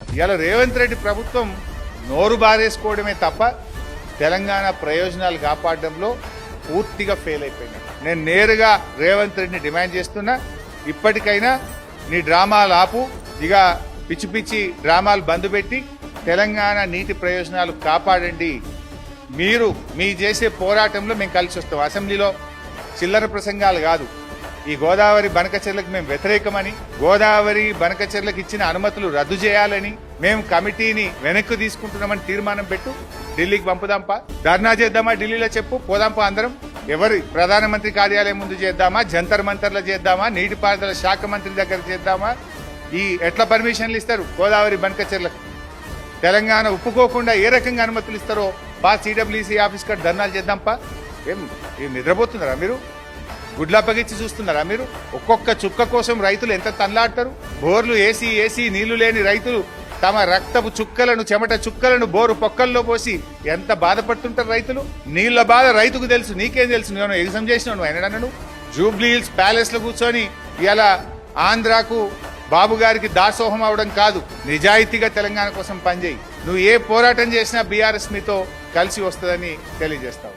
ఇవాళ రేవంత్ రెడ్డి ప్రభుత్వం నోరు బారేసుకోవడమే తప్ప తెలంగాణ ప్రయోజనాలు కాపాడడంలో పూర్తిగా ఫెయిల్ అయిపోయింది నేను నేరుగా రేవంత్ రెడ్డిని డిమాండ్ చేస్తున్నా ఇప్పటికైనా నీ డ్రామాలు ఆపు ఇక పిచ్చి పిచ్చి డ్రామాలు బంద్ పెట్టి తెలంగాణ నీటి ప్రయోజనాలు కాపాడండి. మీరు మీ చేసే పోరాటంలో మేము కలిసి వస్తాం. అసెంబ్లీలో చిల్లర ప్రసంగాలు కాదు. ఈ గోదావరి బనకచెర్లకు మేము వ్యతిరేకమని గోదావరి బనకచెర్లకు ఇచ్చిన అనుమతులు రద్దు చేయాలని మేము కమిటీని వెనక్కి తీసుకుంటున్నామని తీర్మానం పెట్టు ఢిల్లీకి పంపుదాంపా. ధర్నా చేద్దామా ఢిల్లీలో చెప్పు పోదాంపా అందరం. ఎవరి ప్రధానమంత్రి కార్యాలయం ముందు చేద్దామా జంతర్ మంతర్లో చేద్దామా నీటిపారుదల శాఖ మంత్రి దగ్గర చేద్దామా? ఈ ఎట్లా పర్మిషన్లు ఇస్తారు గోదావరి బనకచెర్లకు? తెలంగాణ ఒప్పుకోకుండా ఏ రకంగా అనుమతులు ఇస్తారో పా సిడబ్ల్యూసీ ఆఫీస్ కాడ ధర్నాలు చేద్దాంపా. ఏం ఏం నిద్రపోతున్నారా మీరు? గుడ్లప్పగిచ్చి చూస్తున్నారా మీరు? ఒక్కొక్క చుక్క కోసం రైతులు ఎంత తన్లాడతారు బోర్లు ఏసీ ఏసీ నీళ్ళు లేని రైతులు తమ రక్తపు చుక్కలను చెమట చుక్కలను బోరు పొక్కల్లో పోసి ఎంత బాధపడుతుంటారు రైతులు? నీళ్ళ బాధ రైతుకు తెలుసు నీకేం తెలుసు? నేను ఎగ్జామ్ చేసినావు నువ్వు ఎన్నడన్నాను జూబ్లీ హిల్స్ ప్యాలెస్లో కూర్చొని ఇలా ఆంధ్రాకు బాబు గారికి దాసోహం అవడం కాదు నిజాయితీగా తెలంగాణ కోసం పనిచేయి. నువ్వు ఏ పోరాటం చేసినా బీఆర్ఎస్ మీతో కలిసి వస్తుందని తెలియజేస్తావు